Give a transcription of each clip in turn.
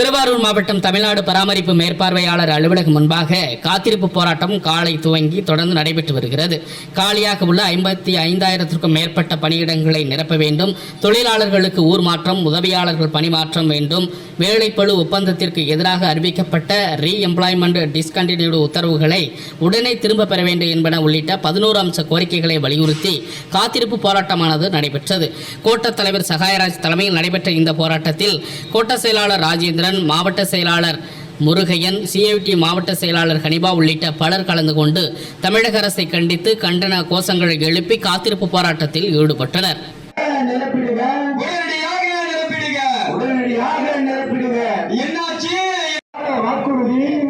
திருவாரூர் மாவட்டம் தமிழ்நாடு பராமரிப்பு மேற்பார்வையாளர் அலுவலகம் முன்பாக காத்திருப்பு போராட்டம் காலை துவங்கி தொடர்ந்து நடைபெற்று வருகிறது. காலியாக உள்ள ஐம்பத்தி ஐந்தாயிரத்திற்கும் மேற்பட்ட பணியிடங்களை நிரப்ப வேண்டும். தொழிலாளர்களுக்கு ஊர் மாற்றம் உதவியாளர்கள் பணிமாற்றம் வேண்டும். வேலைப்பழு ஒப்பந்தத்திற்கு எதிராக அறிவிக்கப்பட்ட ரீ எம்ப்ளாய்மெண்ட் டிஸ்கண்டினியூடு உத்தரவுகளை உடனே திரும்ப பெற வேண்டும் என்பன உள்ளிட்ட பதினோரு அம்ச கோரிக்கைகளை வலியுறுத்தி காத்திருப்பு போராட்டமானது நடைபெற்றது. கோட்ட தலைவர் சகாயராஜ் தலைமையில் நடைபெற்ற இந்த போராட்டத்தில் கோட்ட செயலாளர் ராஜேந்திரன் மாவட்ட செயலாளர் முருகையன் சிஐடி மாவட்ட செயலாளர் ஹனிபா உள்ளிட்ட பலர் கலந்து கொண்டு தமிழக அரசை கண்டித்து கண்டன கோஷங்களை எழுப்பி காத்திருப்பு போராட்டத்தில் ஈடுபட்டனர்.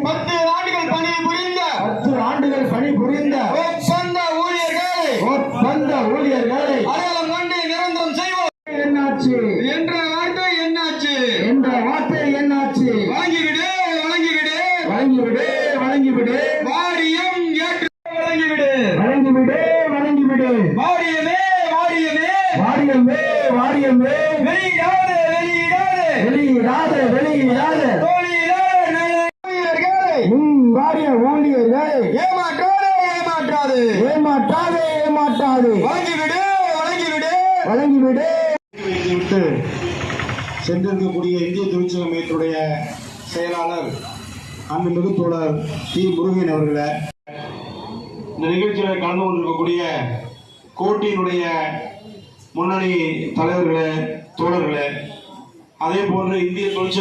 பத்து ஆண்டுகள் பணி புரிந்த. ஒப்பந்த ஒப்பந்த ஊழியர்களை. வழங்கிவிடு வழங்கிவிடு. வாரியம் ஏற்று வழங்கிவிடு. வழங்கிவிடு வழங்கிவிடு. வாரியமே வாரியமே. வாரியமே வாரியமே. வெளியிடாது வெளியிடாது. வெளியிடாத வெளியிடாத. வாரிய ஊழியர்களை. ஏமாற்றாது ஏமாற்றாது. ஏமாற்றாதே ஏமாற்றாதே. வழங்கிவிடு வழங்கிவிடு. வழங்கிவிடு. வைத்துவிட்டு சென்றிருக்கக்கூடிய இந்திய தொழிற்சங்க மையத்துடைய செயலாளர் அன்புமிகு தோழர் டி முருகன் அவர்களை இந்த நிகழ்ச்சியில் கலந்து கொண்டிருக்கக்கூடிய கோட்டியினுடைய முன்னணி தலைவர்களே தோழர்களே அதே போன்று இந்திய தொழிற்சங்க